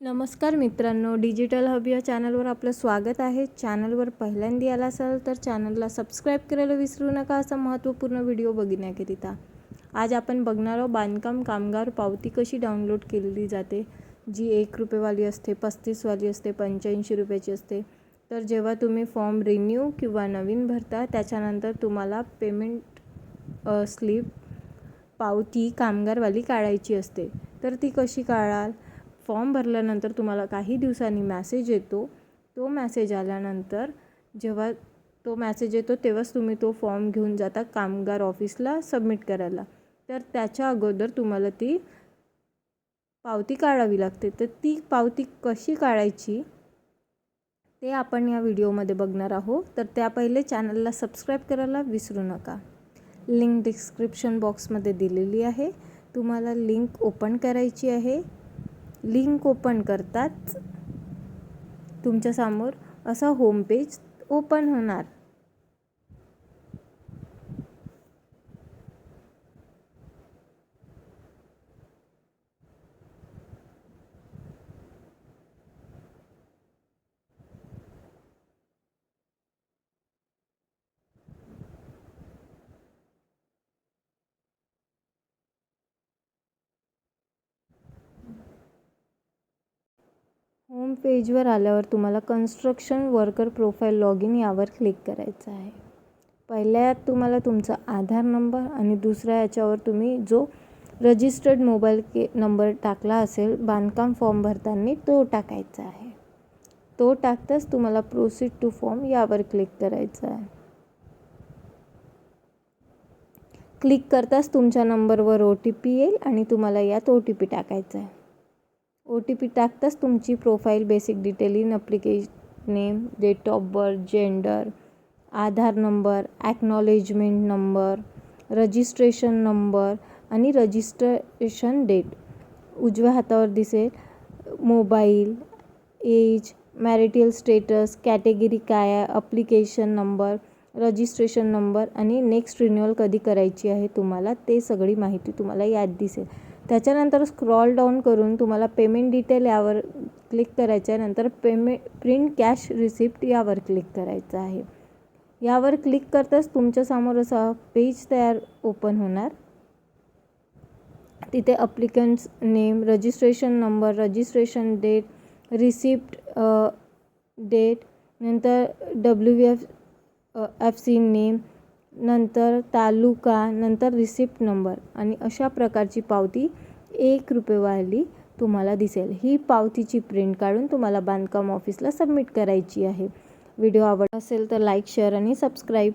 नमस्कार मित्रांनो digital hub या चॅनलवर आपलं स्वागत आहे. चॅनलवर पहिल्यांदा आला असाल तर चॅनलला सबस्क्राईब करायला विसरू नका असा महत्त्वपूर्ण व्हिडिओ बघण्याकरिता. आज आपण बघणार आहोत बांधकाम कामगार पावती कशी डाउनलोड केलेली जाते? जी एक रुपयेवाली असते पस्तीसवाली असते पंच्याऐंशी रुपयाची असते. तर जेव्हा तुम्ही फॉर्म रिन्यू किंवा नवीन भरता त्याच्यानंतर तुम्हाला पेमेंट स्लिप पावती कामगारवाली काढायची असते. तर ती कशी काढाल? फॉर्म भरल्यानंतर तुम्हाला काही दिवसांनी मॅसेज येतो. तो मॅसेज आल्यानंतर जेव्हा तो मॅसेज येतो तेव्हाच तुम्ही तो फॉर्म घेऊन जाता कामगार ऑफिसला सबमिट करायला. तर त्याच्या अगोदर तुम्हाला ती पावती काढावी लागते. तर ती पावती कशी काढायची ते आपण या व्हिडिओमध्ये बघणार आहोत. तर त्या पहिले चॅनलला सबस्क्राईब करायला विसरू नका. लिंक डिस्क्रिप्शन बॉक्समध्ये दिलेली आहे. तुम्हाला लिंक ओपन करायची आहे. लिंक ओपन करताच तुमच्यासमोर असा होम पेज ओपन होणार. होम पेजवर आल्यावर तुम्हाला construction worker profile log in यावर क्लिक करायचं आहे. पहिल्या तुम्हाला तुमचा आधार नंबर आणि दुसऱ्या याच्यावर तुम्ही जो रजिस्टर्ड मोबाईल के नंबर टाकला असेल बांधकाम फॉर्म भरताना तो टाकायचा आहे. तो टाकताच तुम्हाला प्रोसीड टू फॉर्म यावर क्लिक करायचं आहे. क्लिक करताच तुमच्या नंबरवर ओ टी पी येईल आणि तुम्हाला यात ओ टी पी टाकायचा आहे. ओ टी पी टाकताच तुमची profile basic detail in application name date of birth gender Aadhaar number acknowledgement number registration number आणि रजिस्ट्रेशन डेट उजव्या हातावर दिसेल mobile age marital status category काय आहे अप्लिकेशन नंबर रजिस्ट्रेशन नंबर आणि नेक्स्ट रिन्युअल कधी करायची आहे तुम्हाला ते सगळी माहिती तुम्हाला यात दिसेल. त्याच्यानंतर स्क्रॉल डाऊन करून तुम्हाला पेमेंट डिटेल यावर क्लिक करायचं आहे नंतर पेमेंट प्रिंट कॅश रिसिप्ट यावर क्लिक करायचं आहे. यावर क्लिक करताच तुमच्यासमोर असा पेज तयार ओपन होणार. तिथे applicants name registration number registration date receipt date नंतर W F F C name नंतर तालुका नंतर रिसिप्ट नंबर आणि अशा प्रकारची पावती एक रुपयेवाली तुम्हाला दिसेल. ही पावतीची प्रिंट काढून तुम्हाला बांधकाम ऑफिसला सबमिट करायची आहे. व्हिडिओ आवडला असेल तर लाईक शेअर आणि सबस्क्राईब